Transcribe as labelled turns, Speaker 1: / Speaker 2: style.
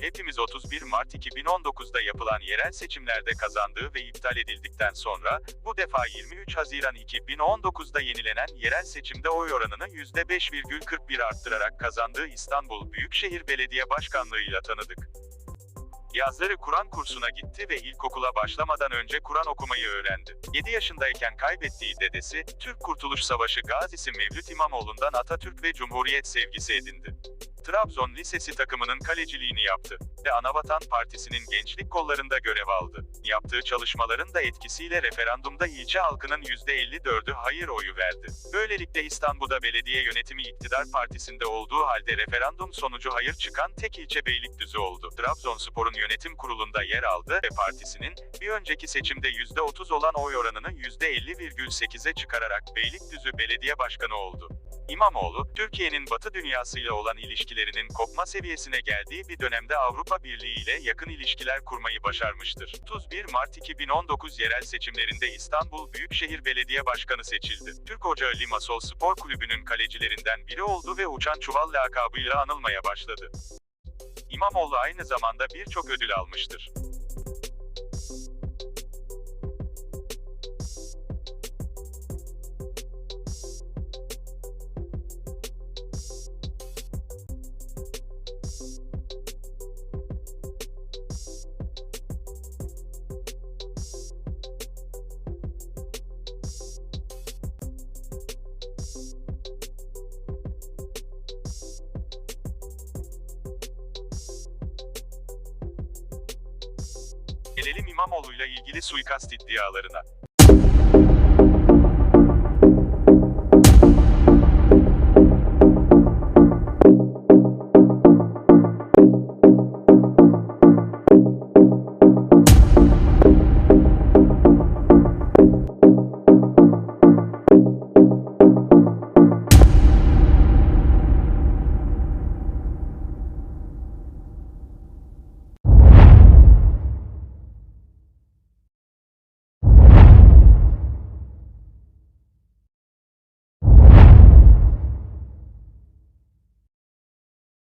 Speaker 1: hepimiz 31 Mart 2019'da yapılan yerel seçimlerde kazandığı ve iptal edildikten sonra, bu defa 23 Haziran 2019'da yenilenen yerel seçimde oy oranını %5,41 arttırarak kazandığı İstanbul Büyükşehir Belediye Başkanlığı'yla tanıdık. Yazları Kur'an kursuna gitti ve ilkokula başlamadan önce Kur'an okumayı öğrendi. 7 yaşındayken kaybettiği dedesi, Türk Kurtuluş Savaşı gazisi Mevlüt İmamoğlu'ndan Atatürk ve Cumhuriyet sevgisi edindi. Trabzon Lisesi takımının kaleciliğini yaptı ve Anavatan Partisi'nin gençlik kollarında görev aldı. Yaptığı çalışmaların da etkisiyle referandumda ilçe halkının %54'ü hayır oyu verdi. Böylelikle İstanbul'da belediye yönetimi iktidar partisinde olduğu halde referandum sonucu hayır çıkan tek ilçe Beylikdüzü oldu. Trabzonspor'un yönetim kurulunda yer aldı ve partisinin bir önceki seçimde %30 olan oy oranını %50,8'e çıkararak Beylikdüzü Belediye Başkanı oldu. İmamoğlu, Türkiye'nin Batı dünyasıyla olan ilişkilerinin kopma seviyesine geldiği bir dönemde Avrupa Birliği ile yakın ilişkiler kurmayı başarmıştır. 31 Mart 2019 yerel seçimlerinde İstanbul Büyükşehir Belediye Başkanı seçildi. Türk Ocağı Limassol Spor Kulübü'nün kalecilerinden biri oldu ve Uçan Çuval lakabıyla anılmaya başladı. İmamoğlu aynı zamanda birçok ödül almıştır. Gelelim İmamoğlu'yla ilgili suikast iddialarına.